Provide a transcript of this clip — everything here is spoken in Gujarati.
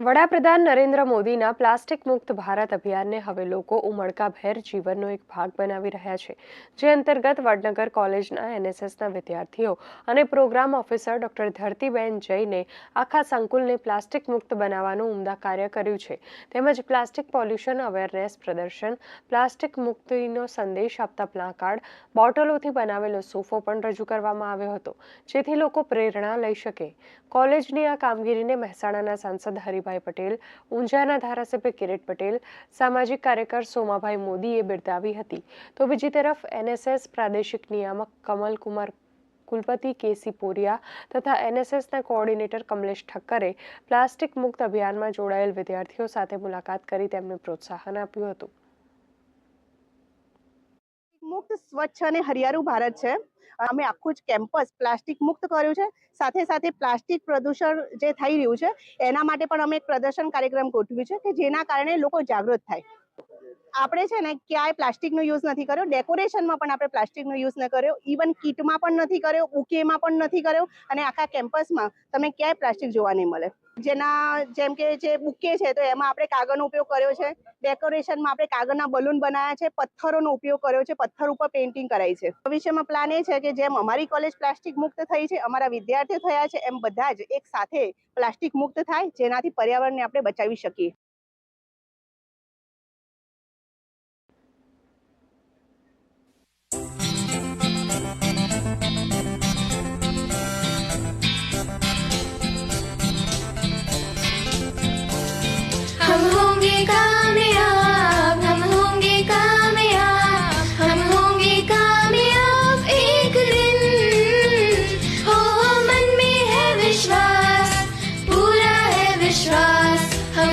વડાપ્રધાન નરેન્દ્ર મોદીના પ્લાસ્ટિક મુક્ત ભારત અભિયાનને હવે લોકો ઉમળકાભેર જીવનનો એક ભાગ બનાવી રહ્યા છે, જે અંતર્ગત વડનગર કોલેજના એનએસએસના વિદ્યાર્થીઓ અને પ્રોગ્રામ ઓફિસર ડોક્ટર ધરતીબેન જૈને આખા સંકુલને પ્લાસ્ટિક મુક્ત બનાવવાનું ઉમદા કાર્ય કર્યું છે. તેમજ પ્લાસ્ટિક પોલ્યુશન અવેરનેસ પ્રદર્શન, પ્લાસ્ટિક મુક્તિનો સંદેશ આપતા પ્લાકાર્ડ, બોટલોથી બનાવેલો સોફો પણ રજૂ કરવામાં આવ્યો હતો, જેથી લોકો પ્રેરણા લઈ શકે. કોલેજની આ કામગીરીને મહેસાણાના સાંસદ હરિભાઈ પટેલ, ઊંઝાના ધારાસભ્ય કિરીટ પટેલ, સામાજિક કાર્યકર સોમાભાઈ મોદીએ બિરદાવી હતી. તો બીજી તરફ એનએસએસ પ્રાદેશિક નિયામક કમલકુમાર કુલપતિ, કેસી પોરિયા તથા એનએસએસના કોઓર્ડિનેટર કમલેશ ઠક્કરે પ્લાસ્ટિક મુક્ત અભિયાનમાં જોડાયેલ વિદ્યાર્થીઓ સાથે મુલાકાત કરી તેમને પ્રોત્સાહન આપ્યું હતું. મુક્ત સ્વચ્છ અને હરિયાળું ભારત છે. અમે આખું જ કેમ્પસ પ્લાસ્ટિક મુક્ત કર્યું છે. સાથે સાથે પ્લાસ્ટિક પ્રદૂષણ જે થઈ રહ્યું છે, એના માટે પણ અમે એક પ્રદર્શન કાર્યક્રમ ગોઠવ્યું છે કે જેના કારણે લોકો જાગૃત થાય. આપણે છે ને ક્યાંય પ્લાસ્ટિકનો યુઝ નથી કર્યો. ડેકોરેશનમાં પણ આપણે પ્લાસ્ટિકનો યુઝ ન કર્યો. ઇવન કીટમાં પણ નથી કર્યો બુકેમાં પણ નથી કર્યો અને આખા કેમ્પસમાં તમે ક્યાંય પ્લાસ્ટિક જોવા નહીં મળે. જેના જેમ કે જે બુકે છે, તો એમાં આપણે કાગળનો ઉપયોગ કર્યો છે. ડેકોરેશનમાં આપણે કાગળના બલૂન બનાવ્યા છે. પથ્થરોનો ઉપયોગ કર્યો છે. પથ્થર ઉપર પેઇન્ટિંગ કરાઈ છે. ભવિષ્યમાં પ્લાન એ છે કે જેમ અમારી કોલેજ પ્લાસ્ટિક મુક્ત થઈ છે, અમારા વિદ્યાર્થીઓ થયા છે, એમ બધા જ એક સાથે પ્લાસ્ટિક મુક્ત થાય, જેનાથી પર્યાવરણને આપણે બચાવી શકીએ. हम होंगे कामयाब, हम होंगे कामयाब, हम होंगे कामयाब एक दिन। हो मन में है विश्वास, पूरा है विश्वास, हम